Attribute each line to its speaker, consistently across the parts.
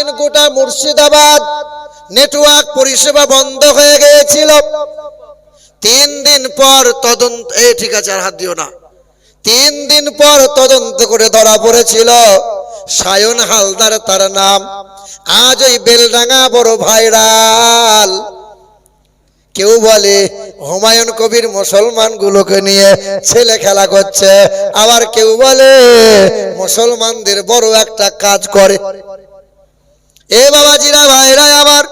Speaker 1: দিন গোটা মুর্শিদাবাদ নেটওয়ার্ক পরিষেবা বন্ধ হয়ে গিয়েছিল। তিন দিন পর তদন্ত এই ঠিক আছে, আর হাত দিও না। তিন দিন পর তদন্ত করে ধরা পড়েছিল সায়ন হালদার তার নাম। আজ ওই বেলডাঙ্গা বড় ভাইরাল। কেউ বলে, হুমায়ুন কবির মুসলমান গুলোকে নিয়ে ছেলে খেলা করছে। আবার কেউ বলে, মুসলমানদের বড় একটা কাজ করে। এ বাবাজিরা ভাইরা আবার।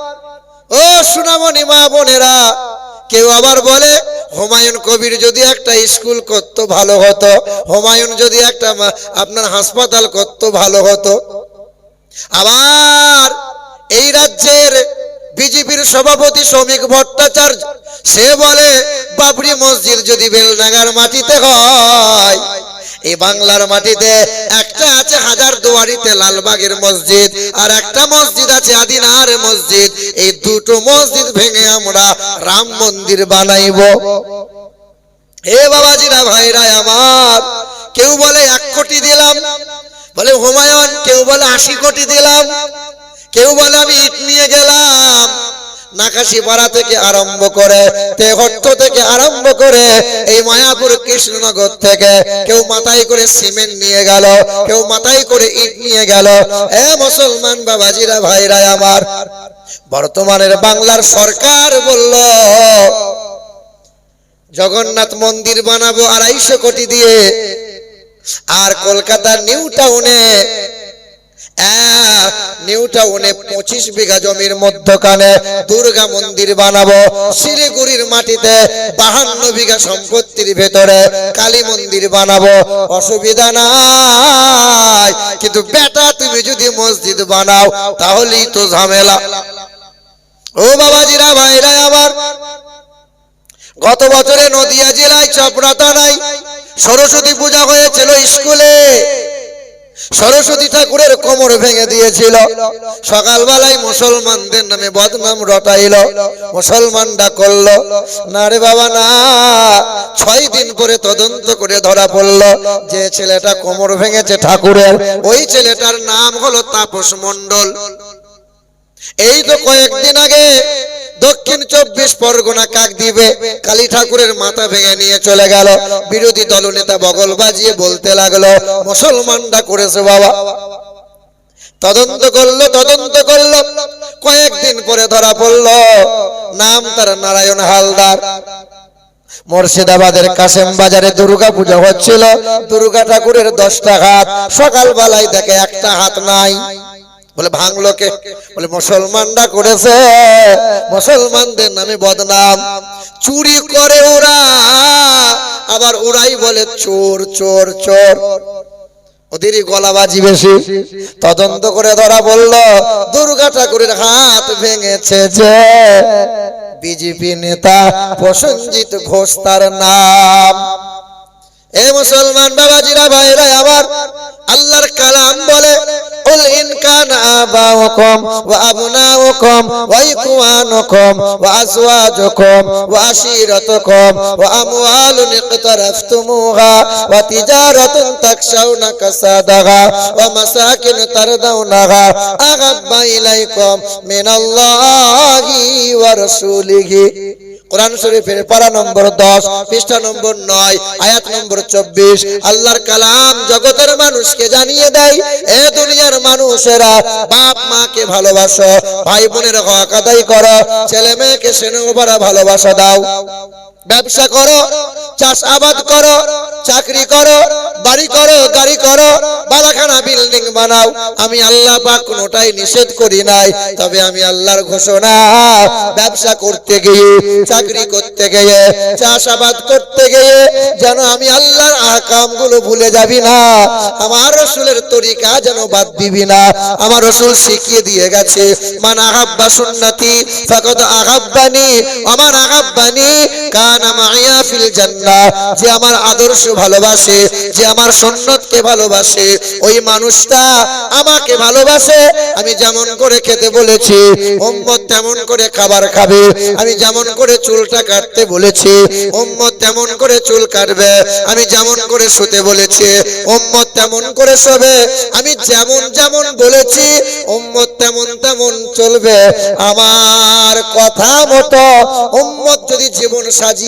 Speaker 1: ও সুনামণি মা বোনেরা, কেউ আবার বলে, হুমায়ুন কবির যদি একটা স্কুল করতো ভালো হতো, হুমায়ুন যদি একটা আপনার হাসপাতাল করত ভালো হতো। আবার এই রাজ্যের বিজেপির সভাপতি শ্রমিক ভট্টাচার্য, সে বলে, বাবরি মসজিদ যদি বেলনাগার মাটিতে হয় এই বাংলার মাটিতে একটা আছে হাজার দুয়ারিতে লালবাগের মসজিদ, আর একটা মসজিদ আছে আদিনার মসজিদ। এই দুটো মসজিদ ভেঙে আমরা রাম মন্দির বানাইব। হে বাবাজিরা, ভাইরা আমার, কেউ বলে এক কোটি দিলাম, বলে হুমায়ুন, কেউ বলে আশি কোটি দিলাম, কেউ বলে আমি ইট নিয়ে গেলাম। নাকাশিপাড়া থেকে আরম্ভ করে তেহট্ট থেকে আরম্ভ করে এই মায়াপুর কৃষ্ণনগর থেকে কেউ মাথায় করে সিমেন্ট নিয়ে গেল, কেউ মাথায় করে ইট নিয়ে গেল। এ মুসলমান বাবাজিরা, ভাইরা আমার, বর্তমানের বাংলার সরকার বলল, জগন্নাথ মন্দির বানাবো আড়াইশো কোটি দিয়ে, আর কলকাতার নিউ টাউনে নিউ টাউনে পঁচিশ বিঘা জমির মধ্যখানে দুর্গা মন্দির বানাবো। শিলিগুড়ির মাটিতে বাহান্ন বিঘা সম্পত্তির ভেতরে কালী মন্দির বানাবো। অসুবিধা নাই, কিন্তু বেটা, তুমি যদি মসজিদ বানাও, তাহলেই তো ঝামেলা। ও বাবাজিরা, ভাইরা আবার গত বছরে নদিয়া জেলায় চপড়াতা নাই। সরস্বতী পূজা হয়েছিল স্কুলে। সরস্বতী ঠাকুরের কোমর ভেঙে দিয়েছিল। সকালবেলায় মুসলমানদের নামে বদনাম রটাইল। মুসলমানরা করল, না রে বাবা, না। ছয় দিন পরে তদন্ত করে ধরা পড়ল, যে ছেলেটা কোমর ভেঙেছে ঠাকুরের, ওই ছেলেটার নাম হলো তাপস মণ্ডল। এই তো কয়েকদিন আগে দক্ষিণ চব্বিশ পরগনা কাক দিবে, কালী ঠাকুরের মাথা ভেঙে নিয়ে চলে গেল। বিরোধী দলনেতা বগল বাজিয়ে বলতে লাগল, মুসলমানরা করেছে বাবা। তদন্ত করল তদন্ত করল। কয়েকদিন পরে ধরা পড়ল। নাম তার নারায়ণ হালদার। মুর্শিদাবাদের কাশেম বাজারে দুর্গা পূজা হচ্ছিল। দুর্গা ঠাকুরের দশটা হাত। সকালবেলায় দেখে একটা হাত নাই। বলে, ভাঙলো কে? বলে, মুসলমানরা করেছে। মুসলমানদের নামে বদনাম। চুরি করে ওরা। আবার ওরাই বলে, চোর চোর চোর। ওদেরই গলাবাজি বেশি। তদন্ত করে ধরা বলল দুর্গা ঠাকুরের হাত ভেঙেছে যে। বিজেপি নেতা প্রসঞ্জিত ঘোষ তার নাম। এ মুসলমান বাবাজিরা, ভাইরা, আবার আল্লাহর কালাম বলে قل إن كان آباؤكم وأبناؤكم وإخوانكم وأزواجكم وعشيرتكم وأموال اقترفتموها وتجارة تخشون كسادها ومساكن ترضونها أحب إليكم من الله ورسوله কোরআন শরীফের পারা নম্বর দশ, পৃষ্ঠা নম্বর নয়, আয়াত নম্বর চব্বিশ। আল্লাহর কালাম জগতের মানুষকে জানিয়ে দেয়, এ দুনিয়ার মানুষেরা বাপ মাকে ভালোবাসো, ভাই বোনের হক আদায় করো, ছেলে মেয়েকে সেনেও ভালোবাসা দাও। ব্যবসা করো চাষ আবাদ করো, চাকরি করো, বাড়ি করো, গাড়ি করো, বালাখানা বিল্ডিং বানাও। আমি আল্লাহ পাক কোনোটাই নিষেধ করি নাই, তবে আমি আল্লাহর ঘোষণা, ব্যবসা করতে গিয়ে, চাকরি করতে গিয়ে, চাষাবাদ করতে গিয়ে, যেন আমি আল্লাহর আকামগুলো ভুলে যাবি না, আমার রসুলের তরিকা যেন বাদ দিবি না, আমার রসুল শিখিয়ে দিয়ে গেছে, মান আহাব্বা সুন্নতি, ফাকাদ আহাব্বানি আমার আহাব্বানি, কানা যে আমার আদর্শ ভালোবাসে, যে আমার সন্ন্যতকে ভালোবাসে, ওই মানুষটা আমাকে ভালোবাসে। আমি যেমন করে খেতে বলেছি, উম্মত তেমন করে খাবার খাবে। আমি যেমন করে চুলটা কাটতে বলেছি, উম্মত তেমন করে চুল কাটবে। আমি যেমন করে শুতে বলেছি, উম্মত তেমন করে শোবে। আমি যেমন যেমন বলেছি, উম্মত তেমন তেমন চলবে। আমার কথা মতো উম্মত যদি জীবন সাজিয়ে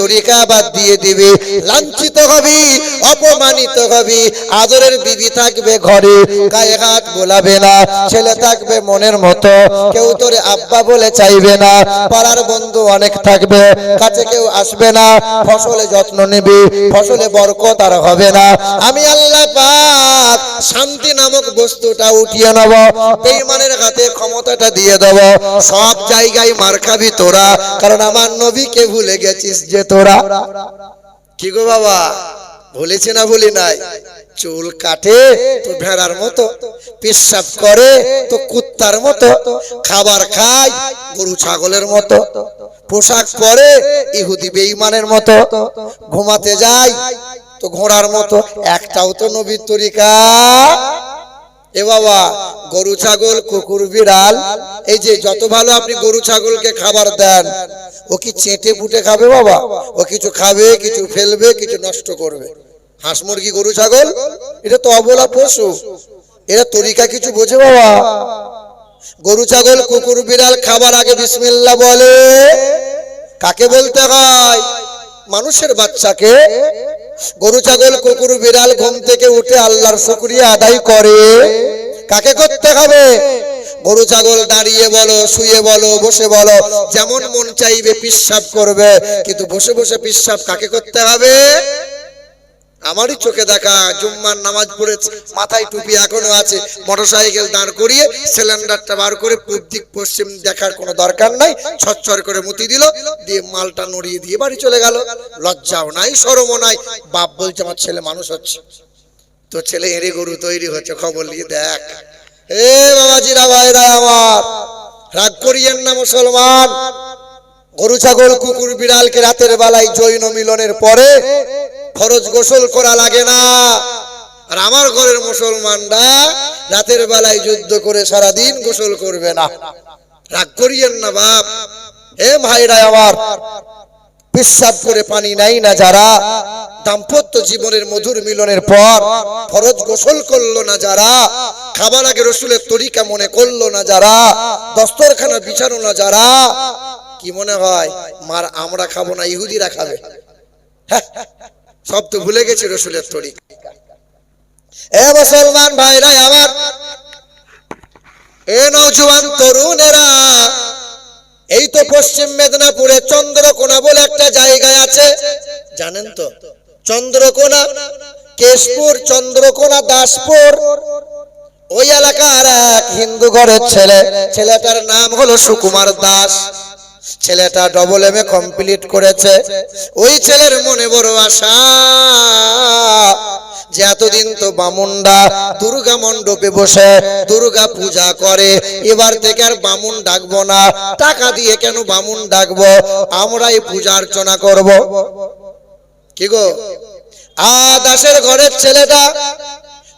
Speaker 1: তরিকা বাদ দিয়ে দিবি, লাঞ্ছিত হবি, অপমানিত হবি, আদরের বিবি থাকবে ঘরে, গায়ে হাত গোলাবে না, ছেলে থাকবে মনের মতো, কেউ আব্বা বলে চাইবে না, পাড়ার বন্ধু অনেক থাকবে, কাছে কেউ আসবে না, ফসলে যত্ন নেবে, ফসলে বরকত আর হবে না, আমি আল্লাহ পাক শান্তি নামক বস্তুটা উঠিয়ে নেব হাতে ক্ষমতাটা দিয়ে দেব, সব জায়গায় মার খাবি তোরা, কারণ আমার নবীকে ভুলে গেছিস যে তোরা? কি গো বাবা? ভুলেছে না ভুলি নাই? চুল কাটে তো ভেড়ার মতো, পেশাব করে তো কুত্তার মতো, খাবার খায় গরু ছাগলের মতো, পোশাক পরে ইহুদি বেঈমানের মতো, ঘুমাতে যায় তো ঘোড়ার মতো, একটাও তো নবীর তরিকা এ বাবা, গরু, ছাগল, কুকুর, বিড়াল, এই যে যত ভালো আপনি গরু, ছাগলকে খাবার দেন, ও কি চেটে পুটে খাবে বাবা? ও কিছু খাবে, কিছু ফেলবে, কিছু নষ্ট করবে। হাঁস মুরগি, গরু, ছাগল, এটা তো অবলা পশু। এরা তরিকা কিছু বোঝে বাবা? গরু, ছাগল, কুকুর, বিড়াল খাবার আগে বিসমিল্লাহ বলে। কাকে বলতে হয়? মানুষের বাচ্চাকে গরু, ছাগল, কুকুর, বিড়াল ঘুম থেকে উঠে আল্লাহর শুক্রিয়া আদায় করে। কাকে করতে হবে? গরু, ছাগল, দাঁড়িয়ে বলো, শুয়ে বলো, বসে বলো, যেমন মন চাইবে, পিসাব করবে। কিন্তু বসে বসে পিসাব কাকে করতে হবে? আমারই চোখে দেখা, জুম্মার নামাজ পড়েছে মাথায় টুপি এখনও আছে, মোটরসাইকেল দাঁড় করিয়ে সিলিন্ডারটা বার করে পূব দিক পশ্চিম দেখার কোনো দরকার নাই, ছচ্ছর করে মুতি দিল, দিয়ে মালটা নড়িয়ে দিয়ে বাড়ি চলে গেল। লজ্জাও নাই সরমও নাই, বাপ বলছে, আমার ছেলে মানুষ হচ্ছে। তো ছেলে এড়ে গরু তৈরি হচ্ছে, খবর নিয়ে দেখ। এ বাবাজিরা, ভাইরা আমার, রাগ করিয়েন না মুসলমান। গরু, ছাগল, কুকুর, বিড়ালকে রাতের বেলায় জৈন মিলনের পরে খরচ গোসল করা লাগে না। আর আমার ঘরের মুসলমানরা রাতের বেলায় যুদ্ধ করে সারা দিন গোসল করবে না। রাগ করিয়েন না বাপ। হে ভাইরা আমার পেশাব করে পানি নাই না যারা। দাম্পত্য জীবনের মধুর মিলনের পর ফরজ গোসল করল না যারা। খাবার আগে রসুলের তরিকা মনে করল না যারা। দস্তরখানা বিছানো না যারা। কি মনে হয় মার আমরা খাব না ইহুদিরা খাবে। হ্যাঁ, সব তো ভুলে গেছি রসুলের তরিকা। এ মুসলমান ভাইরা, আমার এ নৌজওয়ান তরুণেরা, এই তো পশ্চিম মেদিনীপুরে চন্দ্রকোনা বলে একটা জায়গায় আছে, জানেন তো? চন্দ্রকোনা, কেশপুর, চন্দ্রকোনা, দাসপুর। ওই এলাকার এক হিন্দু ঘরের ছেলে, ছেলেটার নাম হলো সুকুমার দাস। ছেলেটা ডবল এম এ কমপ্লিট করেছে। ওই ছেলের মনে বড় আশা যে এতদিন তো বামুনডা দুর্গা মণ্ডপে বসে দুর্গা পূজা করে, এবার থেকে আর বামুন ডাকবো না। টাকা দিয়ে কেন বামুন ডাকবো? আমরাই পূজা অর্চনা করব। কি গো? আ ঘরের ছেলেটা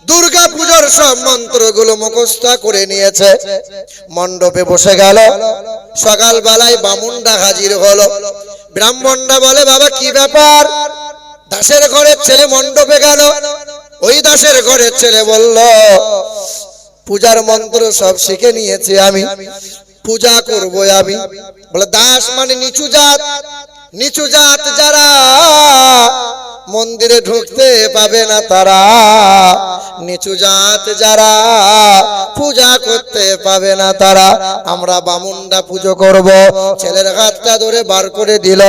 Speaker 1: দুর্গা পুজোর সব মন্ত্রগুলো মুখস্থ করে নিয়েছে। মণ্ডপে বসে গেল। সকাল বেলায় বামুনডা হাজির হলো। ব্রাহ্মণটা বলে, বাবা, কি ব্যাপার? দাসের ঘরের ছেলে মণ্ডপে গেল। ওই দাসের ঘরের ছেলে বলল, পূজার মন্ত্র সব শিখে নিয়েছি আমি। পূজা করব আমি। বলে, দাস মানে নিচু জাত। নিচু জাত যারা মন্দিরে ঢুকতে পাবে না তারা। নিচু জাত যারা পূজা করতে পাবে না তারা। আমরা বামুনটা পুজো করব। ছেলের হাতটা ধরে বার করে দিল।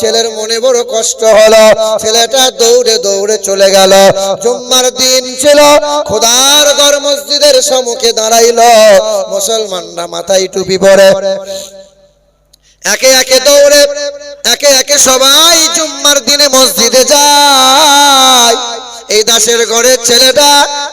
Speaker 1: ছেলের মনে বড় কষ্ট হলো। ছেলেটা দৌড়ে দৌড়ে চলে গেল। জুম্মার দিন ছিল। খোদার ঘর মসজিদের সম্মুখে দাঁড়াইল। মুসলমানরা মাথায় টুপি পরে। একে একে দৌড়ে, একে একে সবাই এই দাসের ঘরের ছেলেটা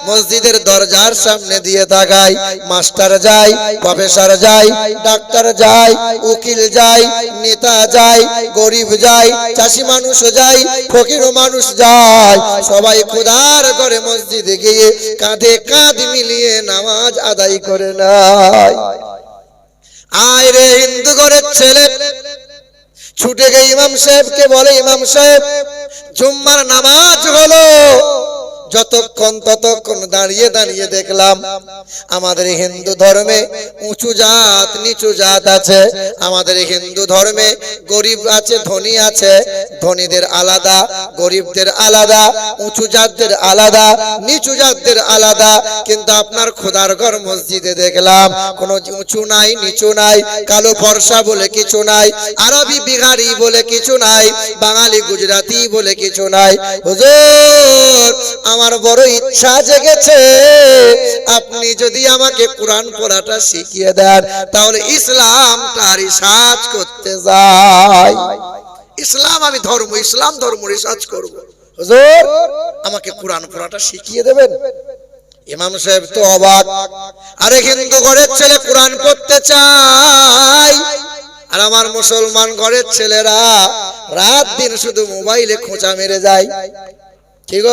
Speaker 1: মসজিদের দরজার সামনে দিয়ে তাকায়। মাস্টার যায়, প্রফেসর যায়, ডাক্তার যায়, উকিল যায়, নেতা যায়, গরিব যায়, চাষি মানুষ যায়, ফকির মানুষ যায়। সবাই খোদার করে মসজিদে গিয়ে কাঁধে কাঁধ মিলিয়ে নামাজ আদায় করে নাই আয় রে হিন্দু ঘরের ছেলে ছুটে গিয়ে ইমাম সাহেবকে বলে ইমাম সাহেব জুম্মার নামাজ হলো। যতক্ষণ ততক্ষণ দাঁড়িয়ে দাঁড়িয়ে দেখলাম আমাদের হিন্দু ধর্মে উঁচু জাত, নিচু জাত আছে। আমাদের হিন্দু ধর্মে গরিব আছে, ধনী আছে। ধনীদের আলাদা, গরিবদের আলাদা, উঁচু জাতদের আলাদা, নিচু জাতদের আলাদা। কিন্তু আপনার খোদার ঘর মসজিদে দেখলাম কোনো উঁচু নাই, নিচু নাই, কালো ফর্সা বলে কিছু নাই, আরবি বিহারি বলে কিছু নাই, বাঙালি গুজরাটি বলে কিছু নাই। হুজুর আমার বড় ইচ্ছা জেগেছে। আপনি যদি আমাকে কোরআন পড়াটা শিখিয়ে দেন, তাহলে ইসলামটা রিসার্চ করতে যাই। ইসলাম আমি ধর্ম, ইসলাম ধর্ম রিসার্চ করব। হুজুর, আমাকে কোরআন পড়াটা শিখিয়ে দেবেন? ইমাম সাহেব তো অবাক। আরে হিন্দু ঘরের ছেলে কোরআন পড়তে চাই আর আমার মুসলমান ঘরের ছেলেরা রাত দিন শুধু মোবাইলে খোঁচা মেরে যায়। ঠিক?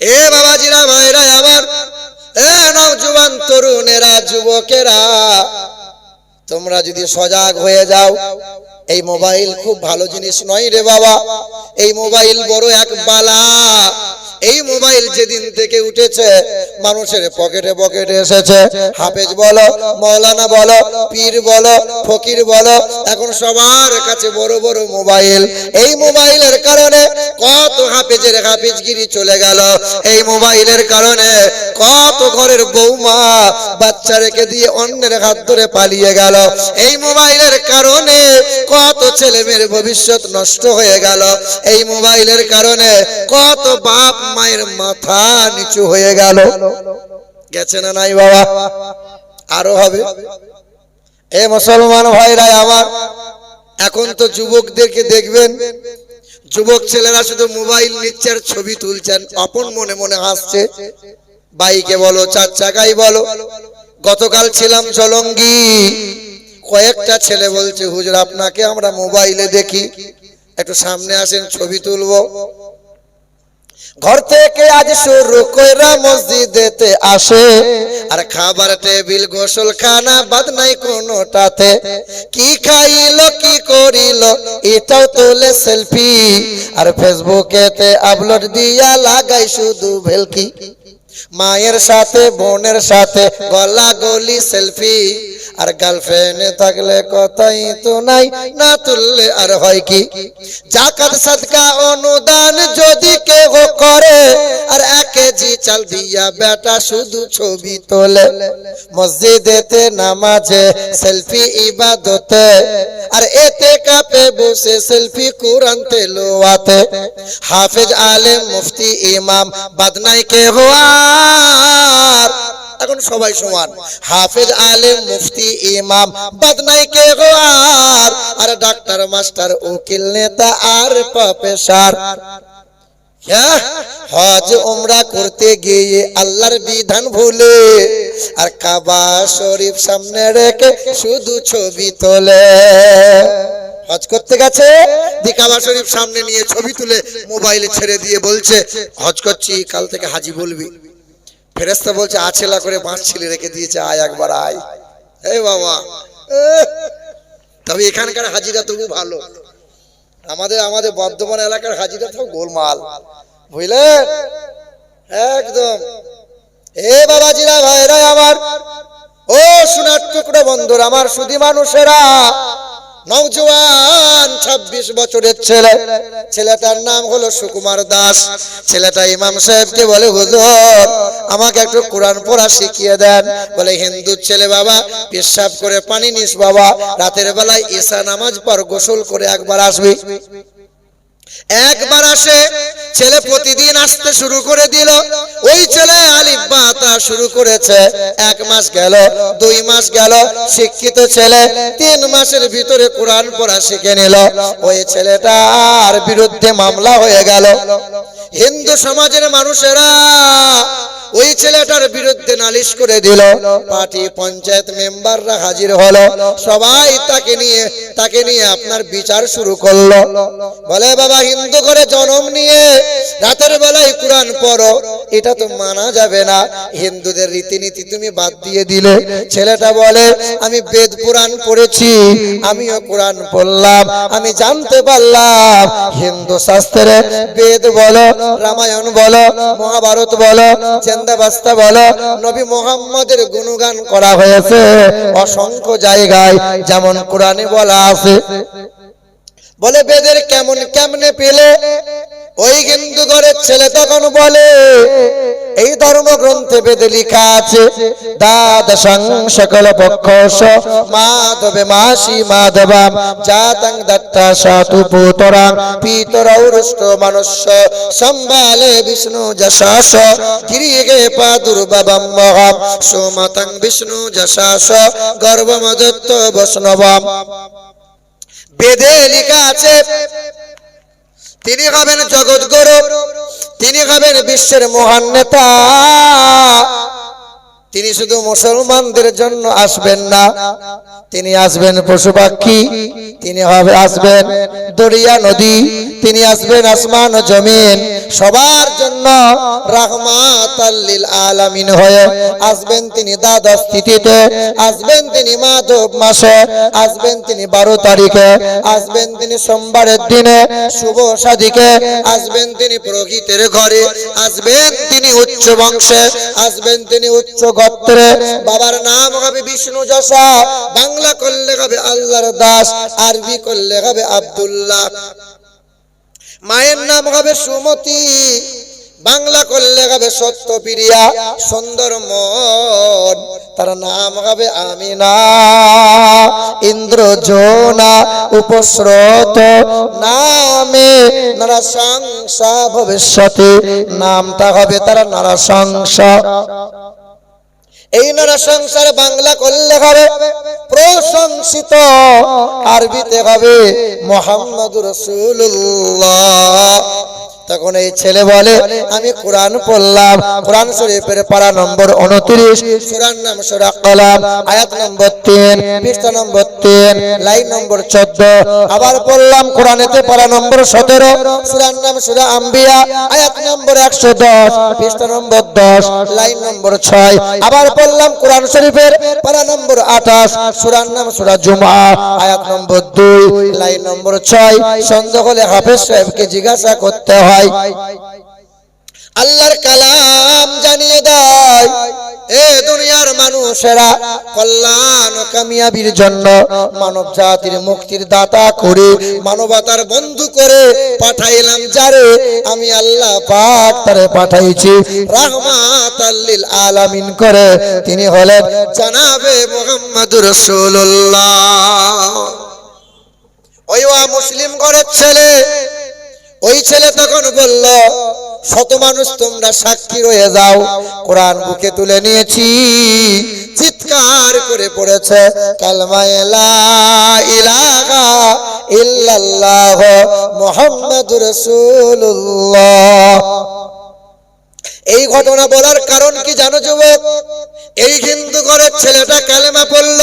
Speaker 1: এ বাবাজিরা মায়েরা আমার, এ নবজুবান তরুণেরা, যুবকেরা, তোমরা যদি সজাগ হয়ে যাও, এই মোবাইল খুব ভালো জিনিস নয় রে বাবা। এই মোবাইল বড় এক বালা। এই মোবাইল যেদিন থেকে উঠেছে, মানুষের পকেটে পকেটে এসেছে। হাফেজ বলো, মৌলানা বলো, পীর বলো, ফকির বলো, এখন সবার কাছে বড় বড় মোবাইল। এই মোবাইলের কারণে কত হাফেজের হাফেজগিরি চলে গেল। এই মোবাইলের কারণে কত ঘরের বৌমা বাচ্চা রেখে দিয়ে অন্যের হাত ধরে পালিয়ে গেল। এই মোবাইলের কারণে কত ছেলে মেয়ের ভবিষ্যৎ নষ্ট হয়ে গেল। এই মোবাইলের কারণে কত বাপ মায়ের মাথা নিচু হয়ে গেল। গেছে না নাই বাবা? আরও হবে। এ মুসলমান ভাইরা আমার, এখন তো যুবকদেরকে দেখবেন, যুবক ছেলেরা শুধু মোবাইল নিচ্ছে আর ছবি তুলছেন অপন মনে মনে হাসছে। বাইকে বলো চার চাকাই বলো, গতকাল ছিলাম জলঙ্গি। কয়েকটা ছেলে বলছে, হুজুর, আপনাকে আমরা মোবাইলে দেখি। একটু সামনে আসেন, ছবি তুলবো। ঘর থেকে আজ শুরু কইরা মসজিদেতে আসে। আর খাবার টেবিল গোসল খানা বাদ নাই কোনটাতে। কি খাইলো, কি করিল, এটাও তোলে সেলফি। আর ফেসবুকেতে আপলোড দিয়া লাগাই শুধু ভেলকি। মায়ের সাথে, বোনের সাথে গলা গলি সেলফি। আর গার্লফ্রেন্ড থাকলে কথাই তো নাই, না তুললে আর হয় কি? জাকাত, সাদকা, অনুদান যদি কেহ করে, আর এক কেজি চাল দিয়া বেটা শুধু ছবি তোলে। মসজিদেতে নামাজে সেলফি, ইবাদতে, আর এতে কাপে বসে সেলফি, কোরআন তেলোয়াতে। হাফেজ আলেম, মুফতি, ইমাম বাদনাই কে হওয়ার এখন সবাই সমান। হাফেজ আলেম মুফতি ইমাম বাদনাই কে হওয়ার আর? ডাক্তার মাস্টার উকিল নেতা আর প্রফেসর। হ্যাঁ, হজ করতে গিয়ে আল্লাহর বিধান ভুলে আর কাবা শরীফ সামনে রেখে শুধু ছবি তোলে। হজ করতে গেছে? দি কাবা শরীফ সামনে নিয়ে ছবি তুলে মোবাইলে ছেড়ে দিয়ে বলছে হজ করছি কাল থেকে হাজি বলবি। ফেরেস্তা বলছে আছেলা করে বাঁশ ছিলে রেখে দিয়েছে, আয় একবার আয়। এ বাবা তবে এখানকার হাজিরা তবু ভালো। আমাদের আমাদের বর্ধমান এলাকার হাজিরা তো গোলমাল। বুঝলে? একদম। এ বাবাজিরা, ভাইরা আমার। ও সোনার টুকরো বন্ধুর, আমার সুদি মানুষেরা। নওজোয়ান ছাব্বিশ বছরের ছেলে। ছেলেটার নাম হলো সুকুমার দাস। ছেলেটা ইমাম সাহেবকে বলে, হুজুর, আমাকে একটু কোরআন পড়া শিখিয়ে দেন। বলে, হিন্দু ছেলে বাবা, পেশাব করে পানি নিস বাবা। রাতের বেলায় ঈশা নামাজ পর গোসল করে একবার আসবি। একবার আসে, ছেলে প্রতিদিন আসতে শুরু করে দিল। ওই ছেলে আলিফ বা তা শুরু করেছে। এক মাস গেল, দুই মাস গেল, শিক্ষিত ছেলে তিন মাসের ভিতরে কোরআন পড়া শিখে নিল। ওই ছেলেটার বিরুদ্ধে মামলা হয়ে গেল। হিন্দু সমাজের মানুষেরা ওই ছেলেটার বিরুদ্ধে নালিশ করে দিল, পার্টি পঞ্চায়েত মেম্বাররা হাজির হলো, সবাই তাকে নিয়ে তাকে নিয়ে আপনার বিচার শুরু করল। বলে, বাবা, হিন্দু করে জন্ম নিয়ে রাতের বেলায় কোরআন পড়ো, এটা তো মানা যাবে না। হিন্দুদের রীতিনীতি তুমি বাদ দিয়ে দিলে। ছেলেটা বলে, আমি বেদ পুরাণ পড়েছি, আমিও কোরআন পড়লাম, আমি জানতে পারলাম। হিন্দু শাস্ত্রে বেদ বলো, রামায়ণ বলো, মহাভারত বলো চেন্দাবাস্তা বলো, নবী মোহাম্মদের গুণগান করা হয়েছে অসংখ্য জায়গায়, যেমন কোরআনে বলা আছে। বলে বেদের কেমন, কেমনে পেলে? ওই হিন্দু ঘরের ছেলে তখন বলে, এই ধর্মগ্রন্থে বেদে লিখা আছে দ্বাদশং সকল পক্ষ মাধবে মাসি মাধবাম, জাতং দত্তা সাতু পুতরাং পিতরৌরষ্ট মনুষ্য, সম্ভালে বিষ্ণু যশাস, গিরিগে পাদুর্বাবম মহাম, সোমতং বিষ্ণু যশাস গর্ভমদত্ত বৈষ্ণবম। বেদে লিখা আছে তিনি হবেন জগৎ গৌরব তিনি হবেন বিশ্বের মহান নেতা। তিনি শুধু মুসলমানদের জন্য আসবেন না তিনি আসবেন পশু পাখি তিনি হবে আসবেন দরিয়া নদী, তিনি আসবেন আসমান ও জমিন। সবার জন্য রাহমাত আল্লিল আলামিন হয়ে আসবেন তিনি দ্বাদশ তিথিতে, আসবেন তিনি মাধব মাসে, আসবেন তিনি বারো তারিখে, আসবেন তিনি সোমবারের দিনে শুভ সাদিকে আসবেন তিনি পুরোহিতের ঘরে, আসবেন তিনি উচ্চ বংশে আসবেন তিনি উচ্চ গোত্রে। বাবার নাম হবে বিষ্ণু যশা, বাংলা করলে হবে আল্লাহর দাস, আরবি করলে হবে আব্দুল্লাহ। মায়ের নাম হবে সুমতি। বাংলা করলে গাবে সত্য সত্যপ্রিয়া সুন্দর মন। তার নাম হবে আমিনা। ইন্দ্রজোনা উপস্রোত। নামে নরসংসা ভবিষ্যতে। নামটা হবে তার নরসংসা। এই নানা সংসার বাংলা করলে হবে প্রশংসিত। আরবিতে হবে মোহাম্মদ রসুল্লাহ তখন এই ছেলে বলে, আমি কোরআন পড়লাম। কোরআন শরীফের পারা নম্বর উনত্রিশ, সুরার নাম সুরা কলাম, আয়াত নম্বর তিন, পৃষ্ঠা নম্বর তিন, লাইন নম্বর চোদ্দ। আবার পড়লাম কোরআনেতে পারা নম্বর সতেরো, সুরার নাম সুরা আম্বিয়া, আয়াত নম্বর একশো দশ, পৃষ্ঠা নম্বর দশ, লাইন নম্বর ছয়। আবার পড়লাম কোরআন শরীফের পারা নম্বর আঠাশ, সুরার নাম সুরা জুমা, আয়াত নম্বর দুই, লাইন নম্বর ছয়। সন্দেহ হলে হাফেজ সাহেবকে জিজ্ঞাসা করতে হয় আল্লাহর কালাম জানিয়ে দেয়, এ দুনিয়ার মানুষেরা কল্যাণ কামিয়াবির জন্য মানব জাতির মুক্তির দাতা করে, মানবতার বন্ধু করে পাঠাইলাম যারে আমি আল্লাহ পাক তারে পাঠাইছি। রাহমাত আল্লিল আলামিন করে তিনি হলেন জানাবে মোহাম্মদুর রাসূলুল্লাহ। ওই মুসলিম ঘরের ছেলে ওই ছেলে তখন বলল, শত মানুষ তোমরা সাক্ষী রয়ে যাও, কোরআন বুকে তুলে নিয়েছি, চিৎকার করে পড়েছে ইল্লাল্লাহ রাসূলুল্লাহ। এই ঘটনা বলার কারণ কি জানো যুবক? এই হিন্দু ঘরের ছেলেটা কালেমা পড়ল,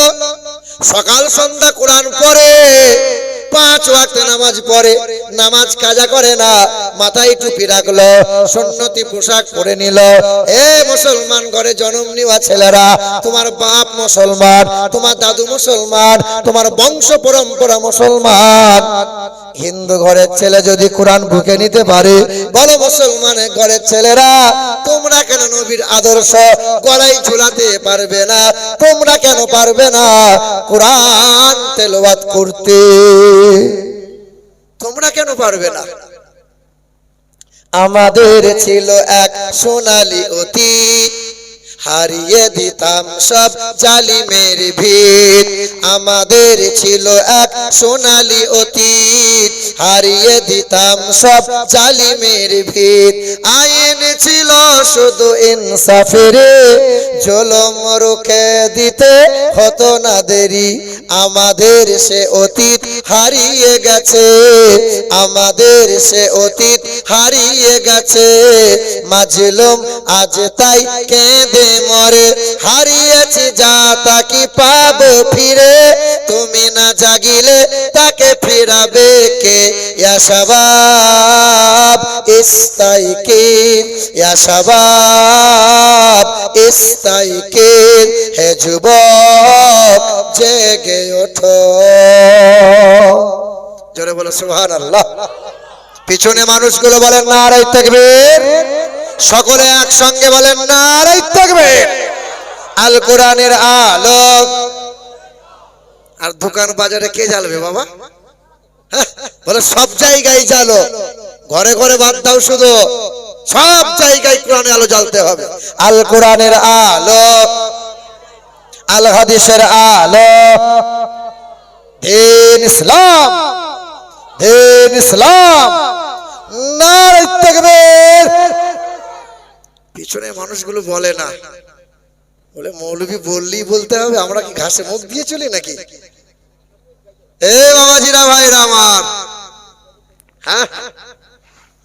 Speaker 1: সকাল সন্ধ্যা কোরআন পড়ে পাঁচ ওয়াক্ত নামাজ পড়ে, নামাজ কাজা করে না, মাথায় টুপি রাখল, সন্নতি পোশাক পরে নিল। এ মুসলমান ঘরে জন্ম নেওয়া ছেলেরা, তোমার বাপ মুসলমান, তোমার দাদু মুসলমান, তোমার বংশ পরম্পরা মুসলমান। হিন্দু ঘরের ছেলে যদি কোরআন বুকে নিতে পারে, বলো মুসলমানের ঘরের ছেলেরা, তোমরা কেন নবীর আদর্শ গলায় ঝুলাতে পারবে না? তোমরা কেন পারবে না কোরআন তেলাওয়াত করতে? তোমরা কেন পারবে না? আমাদের ছিল এক সোনালী অতীত। হারিয়ে দিতাম সব জালিমের ভিত। আমাদের ছিল এক সোনালি অতীত। হারিয়ে দিতাম সব জালিমের ভিত। ছিল শুধু ইনসাফের জলম রুখে দিতে হতো না দেরি। আমাদের সে অতীত হারিয়ে গেছে। আমাদের সে অতীত হারিয়ে গেছে। মাজলুম আজ তাই কেঁদে মরে। হারিয়েছি যা তাকে পাবো ফিরে। তুমি না জাগিলে তাকে ফিরাবে কে? ইয়া শাবাব, ইস্তাইকিন, ইয়া শাবাব ইস্তাইকিন হে যুবক জেগে ওঠো। জোরে বলো সুবহানাল্লাহ। পিছনে মানুষগুলো বলেন নারাই তাকবীর। সকলে একসঙ্গে বলেন নারাই তাকবীর। আল কোরআনের আলোক আর দোকান বাজারে কে জ্বালবে বাবা? হ্যাঁ, বলে সব জায়গায় জ্বালো। ঘরে ঘরে বাদ দাও শুধু। সব জায়গায় কোরআনের আলো জ্বালতে হবে। আল কোরআনের আলো আল হাদিসের আলো। দিন ইসলাম দিন ইসলাম। পিছনে মানুষগুলো বলে না। বলে মৌলভী বললেই বলতে হবে আমরা কি ঘাসে মুখ দিয়ে চলি নাকি? এ বাবাজিরা ভাইরা আমার। হ্যাঁ?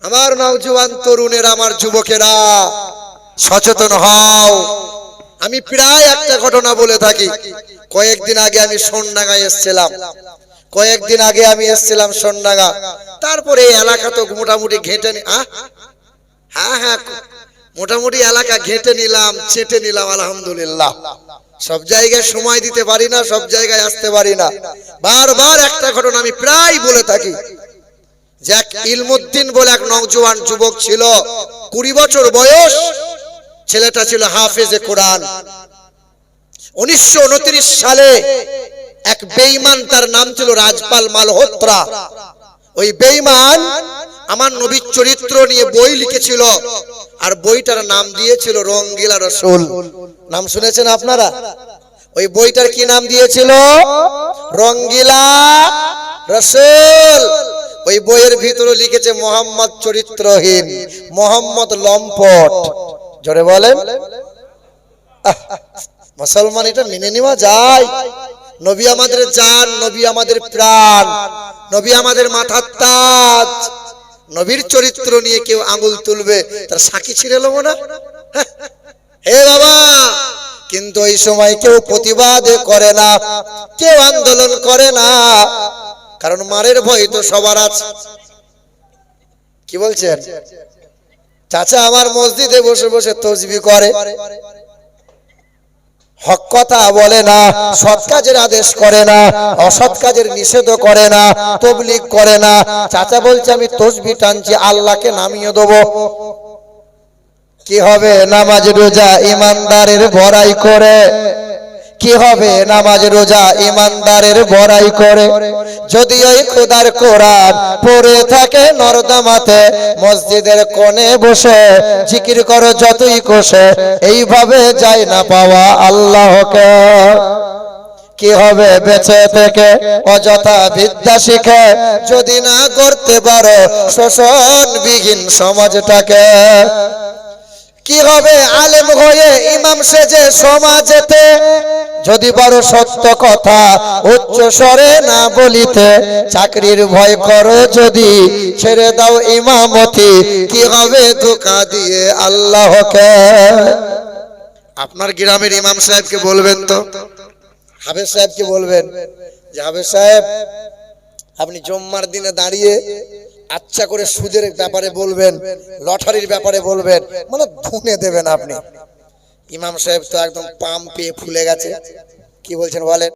Speaker 1: আমার নওজোয়ান তরুণের, আমার যুবকেরা, সচেতন হও। আমি প্রায় একটা ঘটনা বলে থাকি। কয়েকদিন আগে আমি সোনডাঙ্গায় এসেছিলাম। কয়েকদিন আগে আমি এসেছিলাম সোনডাঙ্গা। তারপরে এই এলাকা তো মোটামুটি ঘেঁটে আহ? হ্যাঁ হ্যাঁ মোটামুটি এলাকা ঘেঁটে নিলাম, চেটে নিলাম, আলহামদুলিল্লাহ। সব জায়গায় সময় দিতে পারি না, সব জায়গায় আসতে পারি না। বারবার একটা ঘটনা আমি প্রায় বলে থাকি। যে ইলমুদ্দিন বলে এক নওজোয়ান যুবক ছিল, কুড়ি বছর বয়স, ছেলেটা ছিল হাফেজে কোরআন। উনিশশো উনত্রিশ সালে এক বেঈমান তার নাম ছিল রাজপাল মালহোত্রা। ওই বেঈমান আমার নবীর চরিত্র নিয়ে বই লিখেছিল আর বইটার নাম দিয়েছিল রঙ্গিলা রসুল। নাম শুনেছেন আপনারা? ওই বইটার কি নাম দিয়েছিল? রঙ্গিলা রসুল। ওই বইয়ের ভিতরে লিখেছে মোহাম্মদ চরিত্রহীন, মোহাম্মদ লম্পট। জোরে বলেন। মুসলমান, এটা মেনে নেওয়া যায়। নবী আমাদের জান, নবী আমাদের প্রাণ, নবী আমাদের মাথার তাজ। নবীর চরিত্র নিয়ে কেউ আঙুল তুলবে, তার সাক্ষী ছিঁড়ে নেব না? হ্যাঁ। হে বাবা! কিন্তু এই সময় কেউ প্রতিবাদ করে না, কেউ আন্দোলন করে না। কারণ মারের ভয় তো সবার আছে। কি বলছেন? চাচা, আমার মসজিদে বসে বসে তসবি করে। হক কথা বলে না, সৎ কাজের আদেশ করে না, অসৎ কাজের নিষেধ করে না, তবলিগ করে না। চাচা বলছে, আমি তসবি টানছি, আল্লাহকে নামিয়ে দেবো। কি হবে? নামাজ রোজা ইমানদারের বড়াই করে। কি হবে? নামাজ, রোজা ইমানদারের বড়াই করে। যদি ওই খোদার কোরআন পড়ে থাকে নর্দমাতে, মসজিদের কোণে বসে, জিকির করো যতই কোষে, এইভাবে যায় না পাওয়া আল্লাহকে। কি হবে বেঁচে থেকে? অযথা বিদ্যা শিখে, যদি না করতে পারো শোষণ বিহীন সমাজটাকে। কি হবে? আলেম হয়ে ইমাম সেজে সমাজেতে যদি বড় সত্য কথা উচ্চ স্বরে না বলিতে চাকরির ভয় করো যদি, ছেড়ে দাও ইমামতি, কি হবে ধোকা দিয়ে আল্লাহকে? আপনার গ্রামের ইমাম সাহেবকে বলবেন তো। হাবেজ সাহেবকে বলবেন যে হাবেজ সাহেব, আপনি জম্মার দিনে দাঁড়িয়ে আচ্ছা করে সুদের ব্যাপারে বলবেন, লটারির ব্যাপারে বলবেন মানে ধুনে দেবেন আপনি। ইমাম সাহেব তো একদম পাম পেয়ে ফুলে গেছে। কি বলছেন বলেন?